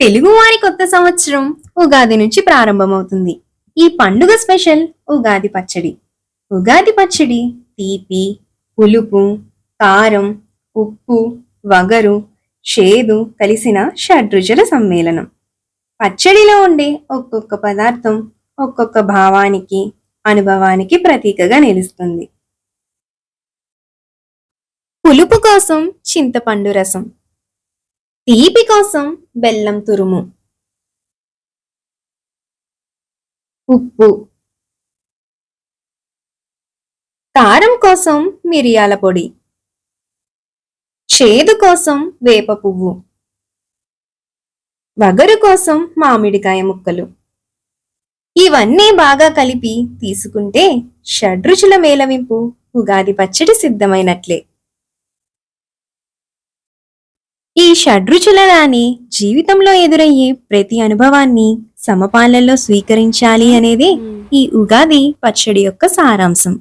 తెలుగువారి కొత్త సంవత్సరం ఉగాది నుంచి ప్రారంభమవుతుంది. ఈ పండుగ స్పెషల్ ఉగాది పచ్చడి. ఉగాది పచ్చడి తీపి పులుపు కారం ఉప్పు వగరు చేదు కలిసిన షడ్రుచుల సమ్మేళనం. పచ్చడిలో ఉండే ఒక్కొక్క పదార్థం ఒక్కొక్క భావానికి అనుభవానికి ప్రతీకగా నిలుస్తుంది. పులుపు కోసం చింతపండు రసం. తీపి కోసం బెల్లం తురుము. ఉప్పు. కారం కోసం మిరియాల పొడి. చేదు కోసం వేప పువ్వు. వగరు కోసం మామిడికాయ ముక్కలు. ఇవన్నీ బాగా కలిపి తీసుకుంటే షడ్రుచుల మేళవింపు ఉగాది పచ్చడి సిద్ధమైనట్లే. ఈ షడ్రుచుల రాణి జీవితంలో ఎదురయ్యే ప్రతి అనుభవాన్ని సమపాలనలో స్వీకరించాలి అనేది ఈ ఉగాది పచ్చడి యొక్క సారాంశం.